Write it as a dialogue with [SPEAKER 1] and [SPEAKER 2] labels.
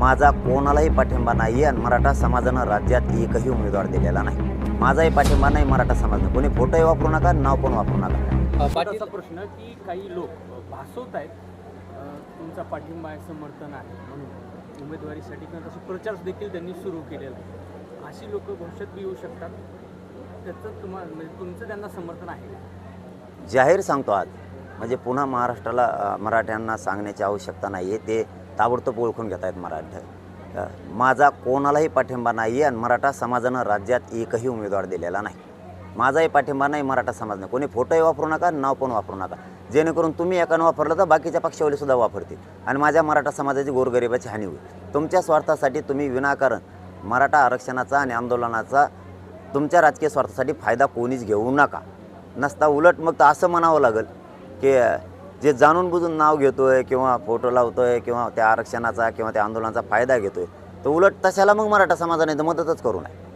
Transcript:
[SPEAKER 1] माझा कोणालाही पाठिंबा नाही आणि मराठा समाजानं राज्यात एकही उमेदवार दिलेला नाही. माझाही पाठिंबा नाही मराठा समाजानं. कोणी फोटोही वापरू नका नाव पण वापरू नका.
[SPEAKER 2] प्रश्न की काही लोक भासवत आहेत. तुमचा पाठिंबा आहे समर्थन आहे म्हणून. उमेदवारीसाठी किंवा तसं प्रचार देखील त्यांनी सुरू केलेला आहे अशी लोक भविष्यात बी येऊ शकतात. त्याचं तुम्हाला म्हणजे तुमचं त्यांना समर्थन आहे?
[SPEAKER 1] जाहीर सांगतो आज. म्हणजे पुन्हा महाराष्ट्राला मराठ्यांना सांगण्याची आवश्यकता नाही आहे ते ताबडतोब ओळखून घेत आहेत मराठा. माझा कोणालाही पाठिंबा नाही आहे आणि मराठा समाजानं राज्यात एकही उमेदवार दिलेला नाही. माझाही पाठिंबा नाही मराठा समाजानं. कोणी फोटोही वापरू नका नाव पण वापरू नका. जेणेकरून तुम्ही एकानं वापरलं तर बाकीच्या पक्षावलीसुद्धा वापरतील. आणि माझ्या मराठा समाजाची गोरगरिबाची हानी होईल. तुमच्या स्वार्थासाठी तुम्ही विनाकारण मराठा आरक्षणाचा आणि आंदोलनाचा तुमच्या राजकीय स्वार्थासाठी फायदा कोणीच घेऊ नका. नसता उलट मग तर असं म्हणावं लागेल की जे जाणून बुजून नाव घेतो आहे किंवा फोटो लावतो आहे किंवा त्या आरक्षणाचा किंवा त्या आंदोलनाचा फायदा घेतो आहे तर उलट तशाला मग मराठा समाजाने तर मदतच करू नये.